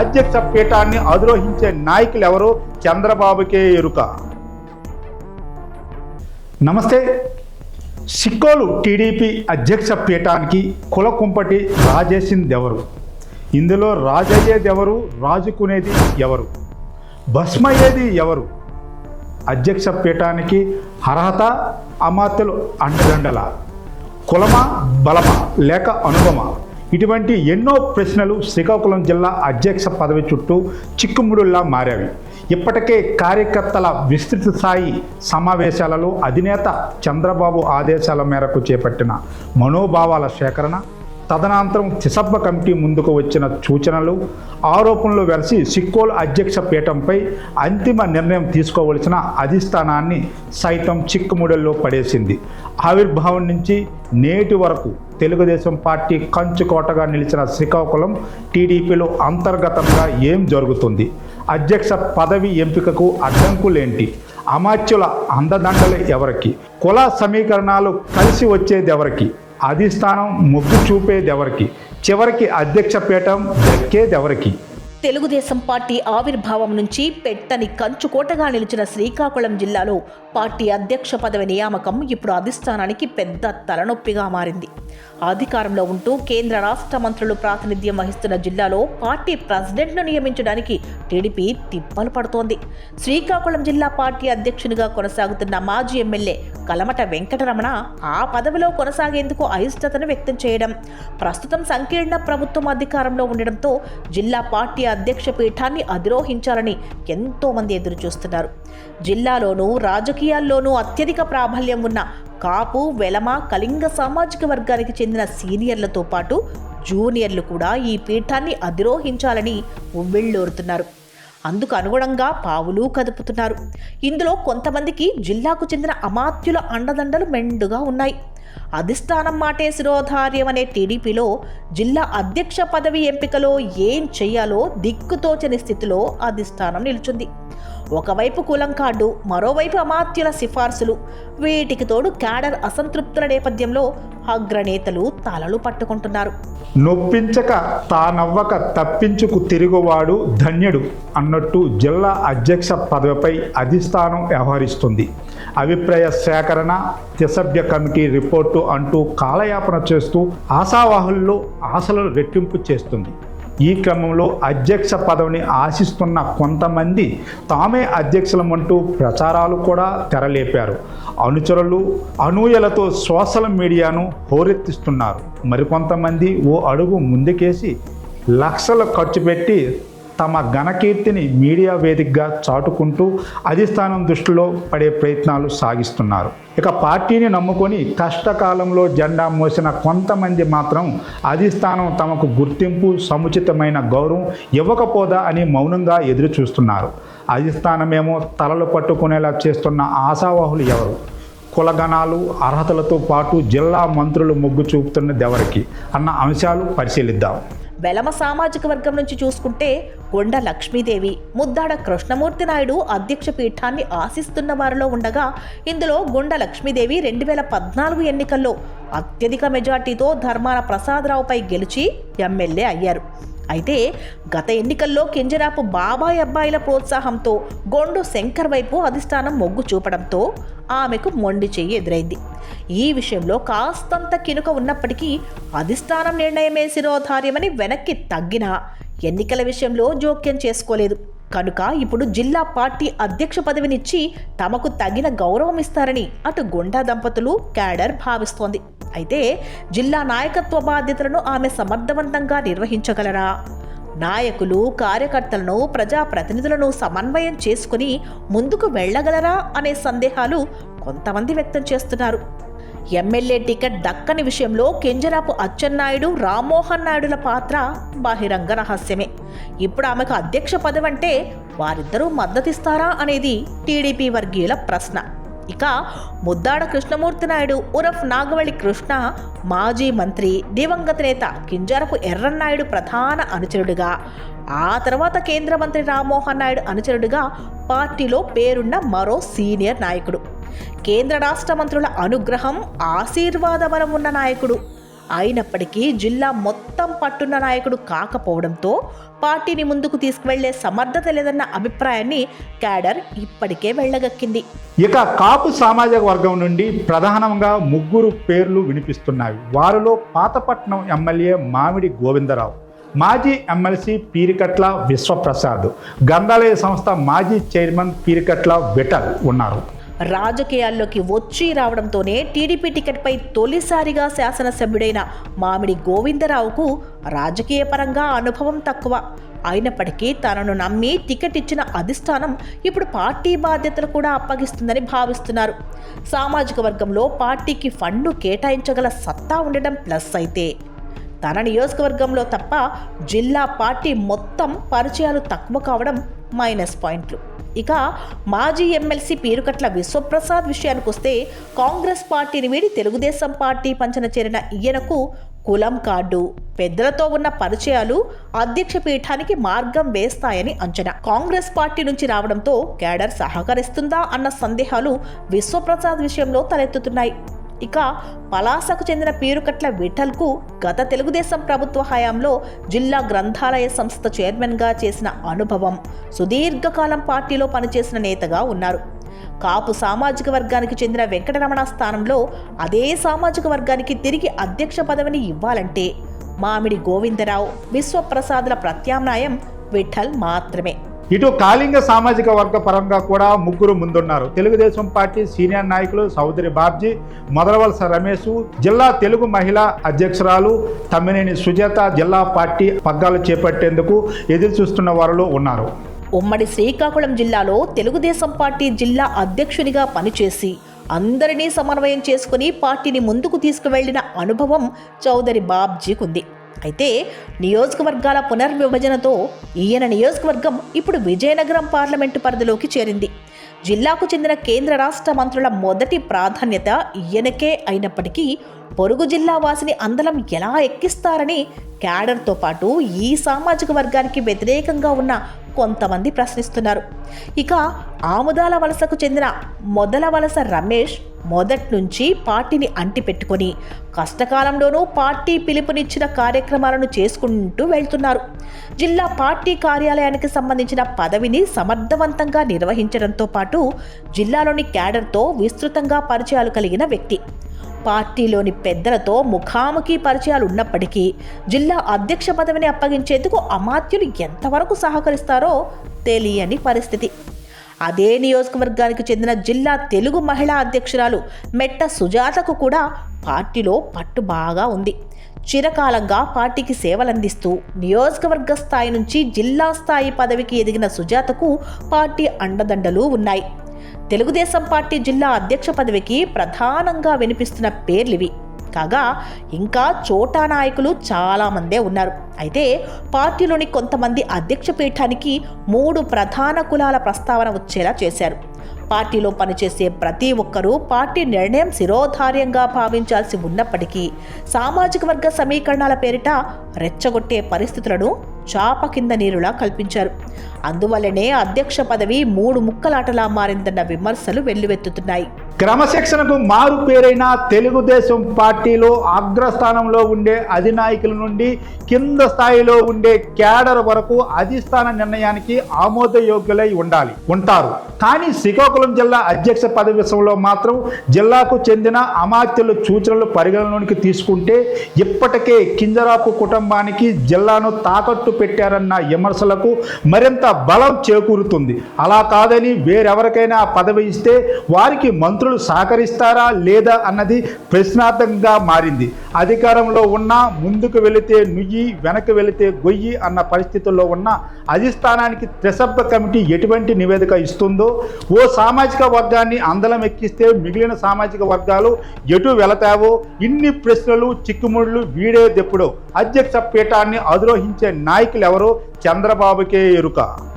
అధ్యక్ష పీఠాన్ని అధిరోహించే నాయకులు ఎవరో చంద్రబాబుకే ఎరుక. నమస్తే. సిక్కోలు టీడీపీ అధ్యక్ష పీఠానికి కులకుంపటి రాజేసింది ఎవరు ఇందులో రాజయ్యేది ఎవరు రాజుకునేది ఎవరు? భస్మయ్యేది ఎవరు? అధ్యక్ష పీఠానికి అర్హత అమాత్యలు అండదండల. కులమా బలమా లేక అనుభవమా ఇటువంటి ఎన్నో ప్రశ్నలు శ్రీకాకుళం జిల్లా అధ్యక్ష పదవి చుట్టూ చిక్కుముడుల్లా మారాయి. ఇప్పటికే కార్యకర్తల విస్తృత స్థాయి సమావేశాలలో అధినేత చంద్రబాబు ఆదేశాల మేరకు చేపట్టిన మనోభావాల సేకరణ తదనంతరం తిసబ్బ కమిటీ ముందుకు వచ్చిన సూచనలు ఆరోపణలు వెరసి సిక్కోల్ అధ్యక్ష పీఠంపై అంతిమ నిర్ణయం తీసుకోవలసిన అధిష్టానాన్ని సైతం చిక్కుముడల్లో పడేసింది. ఆవిర్భావం నుంచి నేటి వరకు తెలుగుదేశం పార్టీ కంచుకోటగా నిలిచిన శ్రీకాకుళం టీడీపీలో అంతర్గతంగా ఏం జరుగుతుంది? అధ్యక్ష పదవి ఎంపికకు అడ్డంకులేంటి? అమాత్యుల అందదండలు ఎవరికి? కుల సమీకరణాలు కలిసి వచ్చేది ఎవరికి అధిష్టానం మొగ్గు చూపేది ఎవరికి చివరికి అధ్యక్ష పీఠం దక్కేది ఎవరికి తెలుగుదేశం పార్టీ ఆవిర్భావం నుంచి పెట్టని కంచుకోటగా నిలిచిన శ్రీకాకుళం జిల్లాలో పార్టీ అధ్యక్ష పదవి నియామకం ఇప్పుడు అధిష్టానానికి పెద్ద తలనొప్పిగా మారింది. అధికారంలో ఉంటూ కేంద్ర రాష్ట్ర మంత్రులు ప్రాతినిధ్యం వహిస్తున్న జిల్లాలో పార్టీ ప్రెసిడెంట్ను నియమించడానికి టీడీపీ తిప్పలు పడుతోంది. శ్రీకాకుళం జిల్లా పార్టీ అధ్యక్షునిగా కొనసాగుతున్న మాజీ ఎమ్మెల్యే కలమట వెంకటరమణ ఆ పదవిలో కొనసాగేందుకు అయిష్టతను వ్యక్తం చేయడం ప్రస్తుతం సంకీర్ణ ప్రభుత్వం అధికారంలో ఉండడంతో జిల్లా పార్టీ అధ్యక్ష పీఠాన్ని అధిరోహించాలని ఎంతోమంది ఎదురుచూస్తున్నారు. ఎదురు చూస్తున్నారు జిల్లాలోనూ రాజకీయాల్లోనూ అత్యధిక ప్రాబల్యం ఉన్న కాపు వెలమ కళింగ సామాజిక వర్గానికి చెందిన సీనియర్లతో పాటు జూనియర్లు కూడా ఈ పీఠాన్ని అధిరోహించాలని ఉవ్విళ్ళూరుతున్నారు. అందుకు అనుగుణంగా పావులు కదుపుతున్నారు. ఇందులో కొంతమందికి జిల్లాకు చెందిన అమాత్యుల అండదండలు మెండుగా ఉన్నాయి. అధిష్టానం మాటే శిరోధార్యం అనే టీడీపీలో జిల్లా అధ్యక్ష పదవి ఎంపికలో ఏం చేయాలో దిక్కుతోచని స్థితిలో అధిష్టానం నిలుచుంది. ఒకవైపు కులం కార్డు మరోవైపు అమాత్యుల సిఫార్సులు. వీటికి తోడు క్యాడర్ అసంతృప్తుల నేపథ్యంలో అగ్రనేతలు తలలు పట్టుకుంటున్నారు. నొప్పించక తానవ్వక తప్పించుకు తిరుగువాడు ధన్యుడు అన్నట్టు జిల్లా అధ్యక్ష పదవిపై అధిష్టానం వ్యవహరిస్తుంది. అభిప్రాయ సేకరణ దిశభ్య కమిటీ రిపోర్టు అంటూ కాలయాపన చేస్తూ ఆశావాహుల్లో ఆశలను రెట్టింపు చేస్తుంది. ఈ క్రమంలో అధ్యక్ష పదవిని ఆశిస్తున్న కొంతమంది తామే అధ్యక్షులమంటూ ప్రచారాలు కూడా తెరలేపారు. అనుచరులు అనూయలతో సోషల్ మీడియాను హోరెత్తిస్తున్నారు. మరికొంతమంది ఓ అడుగు ముందుకేసి లక్షలు ఖర్చు పెట్టి తమ ఘనకీర్తిని మీడియా వేదికగా చాటుకుంటూ అధిష్టానం దృష్టిలో పడే ప్రయత్నాలు సాగిస్తున్నారు. ఇక పార్టీని నమ్ముకొని కష్టకాలంలో జెండా మోసిన కొంతమంది మాత్రం అధిష్టానం తమకు గుర్తింపు సముచితమైన గౌరవం ఇవ్వకపోదా అని మౌనంగా ఎదురు చూస్తున్నారు అధిష్టానమేమో తలలు పట్టుకునేలా చేస్తున్న ఆశావాహులు ఎవరు? కులగణాలు అర్హతలతో పాటు జిల్లా మంత్రులు మొగ్గు చూపుతున్నది ఎవరికి? అన్న అంశాలు పరిశీలిద్దాం. వెలమ సామాజిక వర్గం నుంచి చూసుకుంటే కొండ లక్ష్మీదేవి ముద్దాడ కృష్ణమూర్తి నాయుడు అధ్యక్ష పీఠాన్ని ఆశిస్తున్న వారిలో ఉండగా ఇందులో గుండ లక్ష్మీదేవి రెండు వేల పద్నాలుగు ఎన్నికల్లో అత్యధిక మెజార్టీతో ధర్మాన ప్రసాదరావుపై గెలిచి ఎమ్మెల్యే అయ్యారు. అయితే గత ఎన్నికల్లో కింజరాపు బాబాయ్ అబ్బాయిల ప్రోత్సాహంతో గొండు శంకర్ వైపు అధిష్టానం మొగ్గు చూపడంతో ఆమెకు మొండి చెయ్యి ఎదురైంది. ఈ విషయంలో కాస్తంత కినుక ఉన్నప్పటికీ అధిష్టానం నిర్ణయమే శిరోధార్యమని వెనక్కి తగ్గినా ఎన్నికల విషయంలో జోక్యం చేసుకోలేదు. కనుక ఇప్పుడు జిల్లా పార్టీ అధ్యక్ష పదవినిచ్చి తమకు తగిన గౌరవం ఇస్తారని అటు గుండా దంపతులు క్యాడర్ భావిస్తోంది. అయితే జిల్లా నాయకత్వ బాధ్యతలను ఆమె సమర్థవంతంగా నిర్వహించగలరా? నాయకులు కార్యకర్తలను ప్రజాప్రతినిధులను సమన్వయం చేసుకుని ముందుకు వెళ్ళగలరా అనే సందేహాలు కొంతమంది వ్యక్తం చేస్తున్నారు. ఎమ్మెల్యే టికెట్ దక్కని విషయంలో కెంజరాపు అచ్చెన్నాయుడు రామ్మోహన్ నాయుడుల పాత్ర బహిరంగ రహస్యమే. ఇప్పుడు ఆమెకు అధ్యక్ష పదవి అంటే వారిద్దరూ మద్దతిస్తారా అనేది టీడీపీ వర్గీయుల ప్రశ్న. ఇక ముద్దాడ కృష్ణమూర్తి నాయుడు ఉరఫ్ నాగవళి కృష్ణ మాజీ మంత్రి దివంగత నేత కింజారపు ఎర్రన్నాయుడు ప్రధాన అనుచరుడిగా. ఆ తర్వాత కేంద్ర మంత్రి రామ్మోహన్ నాయుడు అనుచరుడిగా పార్టీలో పేరున్న మరో సీనియర్ నాయకుడు. కేంద్ర రాష్ట్ర మంత్రుల అనుగ్రహం ఆశీర్వాదబలం ఉన్న నాయకుడు. అయినప్పటికీ జిల్లా మొత్తం పట్టున్న నాయకుడు కాకపోవడంతో పార్టీని ముందుకు తీసుకువెళ్ళే సమర్థత లేదన్న అభిప్రాయాన్ని క్యాడర్ ఇప్పటికే వెళ్ళగక్కింది ఇక కాపు సామాజిక వర్గం నుండి ప్రధానంగా ముగ్గురు పేర్లు వినిపిస్తున్నాయి. వారిలో పాతపట్నం ఎమ్మెల్యే మామిడి గోవిందరావు మాజీ ఎమ్మెల్సీ పీరికట్ల విశ్వప్రసాద్ గ్రంథాలయ సంస్థ మాజీ చైర్మన్ పీరికట్ల విఠల్ ఉన్నారు. రాజకీయాల్లోకి వచ్చి రావడంతోనే టీడీపీ టికెట్పై తొలిసారిగా శాసనసభ్యుడైన మామిడి గోవిందరావుకు రాజకీయ పరంగా అనుభవం తక్కువ. అయినప్పటికీ తనను నమ్మి టికెట్ ఇచ్చిన అధిష్టానం ఇప్పుడు పార్టీ బాధ్యతలు కూడా అప్పగిస్తుందని భావిస్తున్నారు. సామాజిక వర్గంలో పార్టీకి ఫండ్ కేటాయించగల సత్తా ఉండడం ప్లస్ అయితే. తన నియోజకవర్గంలో తప్ప జిల్లా పార్టీ మొత్తం పరిచయాలు తక్కువ కావడం మైనస్ పాయింట్లు. ఇక మాజీ ఎమ్మెల్సీ పేరుకట్ల విశ్వప్రసాద్ విషయానికి వస్తే కాంగ్రెస్ పార్టీని వీడి తెలుగుదేశం పార్టీ పంచన చేరిన ఈయనకు కులం కార్డు. పెద్దలతో ఉన్న పరిచయాలు అధ్యక్ష పీఠానికి మార్గం వేస్తాయని అంచనా. కాంగ్రెస్ పార్టీ నుంచి రావడంతో కేడర్ సహకరిస్తుందా అన్న సందేహాలు విశ్వప్రసాద్ విషయంలో తలెత్తుతున్నాయి. ఇక పలాసకు చెందిన పేరుకట్ల విఠల్కు గత తెలుగుదేశం ప్రభుత్వ హయాంలో జిల్లా గ్రంథాలయ సంస్థ చైర్మన్గా చేసిన అనుభవం. సుదీర్ఘకాలం పార్టీలో పనిచేసిన నేతగా ఉన్నారు. కాపు సామాజిక వర్గానికి చెందిన వెంకటరమణ స్థానంలో అదే సామాజిక వర్గానికి తిరిగి అధ్యక్ష పదవిని ఇవ్వాలంటే మామిడి గోవిందరావు విశ్వప్రసాదుల ప్రత్యామ్నాయం విఠల్ మాత్రమే. ఇటు కాళింగ సామాజిక వర్గ పరంగా కూడా ముగ్గురు ముందున్నారు. తెలుగుదేశం పార్టీ సీనియర్ నాయకులు సౌదరి బాబ్జీ మొదలవలస రమేష్ జిల్లా తెలుగు మహిళా అధ్యక్షురాలు తమ్మినేని సుజాత జిల్లా పార్టీ పగ్గాలు చేపట్టేందుకు ఎదురు చూస్తున్న వారిలో ఉన్నారు. ఉమ్మడి శ్రీకాకుళం జిల్లాలో తెలుగుదేశం పార్టీ జిల్లా అధ్యక్షునిగా పనిచేసి అందరినీ సమన్వయం చేసుకుని పార్టీని ముందుకు తీసుకువెళ్ళిన అనుభవం చౌదరి బాబ్జీకుంది. అయితే నియోజకవర్గాల పునర్విభజనతో ఈయన నియోజకవర్గం ఇప్పుడు విజయనగరం పార్లమెంటు పరిధిలోకి చేరింది. జిల్లాకు చెందిన కేంద్ర రాష్ట్ర మంత్రుల మొదటి ప్రాధాన్యత ఈయనకే అయినప్పటికీ పొరుగు జిల్లా వాసిని అందలం ఎలా ఎక్కిస్తారని క్యాడర్తో పాటు ఈ సామాజిక వర్గానికి వ్యతిరేకంగా ఉన్న కొంతమంది ప్రశ్నిస్తున్నారు. ఇక ఆముదాల వలసకు చెందిన మొదల వలస రమేష్ మొదట్నుంచి పార్టీని అంటిపెట్టుకొని కష్టకాలంలోనూ పార్టీ పిలుపునిచ్చిన కార్యక్రమాలను చేసుకుంటూ వెళ్తున్నారు. జిల్లా పార్టీ కార్యాలయానికి సంబంధించిన పదవిని సమర్థవంతంగా నిర్వహించడంతో పాటు జిల్లాలోని క్యాడర్తో విస్తృతంగా పరిచయాలు కలిగిన వ్యక్తి. పార్టీలోని పెద్దలతో ముఖాముఖి పరిచయాలు ఉన్నప్పటికీ జిల్లా అధ్యక్ష పదవిని అప్పగించేందుకు అమాత్యులు ఎంతవరకు సహకరిస్తారో తెలియని పరిస్థితి. అదే నియోజకవర్గానికి చెందిన జిల్లా తెలుగు మహిళా అధ్యక్షురాలు మెట్ట సుజాతకు కూడా పార్టీలో పట్టు బాగా ఉంది. చిరకాలంగా పార్టీకి సేవలందిస్తూ నియోజకవర్గ స్థాయి నుంచి జిల్లా స్థాయి పదవికి ఎదిగిన సుజాతకు పార్టీ అండదండలు ఉన్నాయి. తెలుగుదేశం పార్టీ జిల్లా అధ్యక్ష పదవికి ప్రధానంగా వినిపిస్తున్న పేర్లివి. కాగా ఇంకా చోటా నాయకులు చాలామందే ఉన్నారు. అయితే పార్టీలోని కొంతమంది అధ్యక్ష పీఠానికి మూడు ప్రధాన కులాల ప్రస్తావన వచ్చేలా చేశారు. పార్టీలో పనిచేసే ప్రతి ఒక్కరూ పార్టీ నిర్ణయం శిరోధార్యంగా భావించాల్సి ఉన్నప్పటికీ సామాజిక వర్గ సమీకరణాల పేరిట రెచ్చగొట్టే పరిస్థితులను చాప కింద నీరులా కల్పించారు. అందువల్లనే అధ్యక్ష పదవి మూడు ముక్కలాటలా మారిందన్న విమర్శలు వెల్లువెత్తుతున్నాయి. క్రమశిక్షణకు మారు పేరైన తెలుగుదేశం పార్టీలో అగ్రస్థానంలో ఉండే అధినాయకుల నుండి కింద స్థాయిలో ఉండే క్యాడర్ వరకు అధిష్టాన నిర్ణయానికి ఆమోదయోగ్యులై ఉండాలి ఉంటారు. కానీ శ్రీకాకుళం జిల్లా అధ్యక్ష పదవి విషయంలో మాత్రం జిల్లాకు చెందిన అమాత్యుల సూచనలు పరిగణలోనికి తీసుకుంటే ఇప్పటికే కింజరాపు కుటుంబానికి జిల్లాను తాకట్టు పెట్టారన్న విమర్శలకు మరింత బలం చేకూరుతుంది. అలా కాదని వేరెవరికైనా పదవి ఇస్తే వారికి మంత్రులు సహకరిస్తారా లేదా అన్నది ప్రశ్నార్థకంగా మారింది. అధికారంలో ఉన్న ముందుకు వెళితే నుయ్యి వెనక్కి వెళితే గొయ్యి అన్న పరిస్థితుల్లో ఉన్న అధిష్టానానికి త్రిసభ్య కమిటీ ఎటువంటి నివేదిక ఇస్తుందో ఓ సామాజిక వర్గాన్ని అందలం ఎక్కిస్తే మిగిలిన సామాజిక వర్గాలు ఎటు వెళతావో ఇన్ని ప్రశ్నలు చిక్కుముళ్ళు వీడేదెప్పుడో అధ్యక్ష పీఠాన్ని అధిరోహించే నాయకులు ఎవరో చంద్రబాబుకే ఎరుక.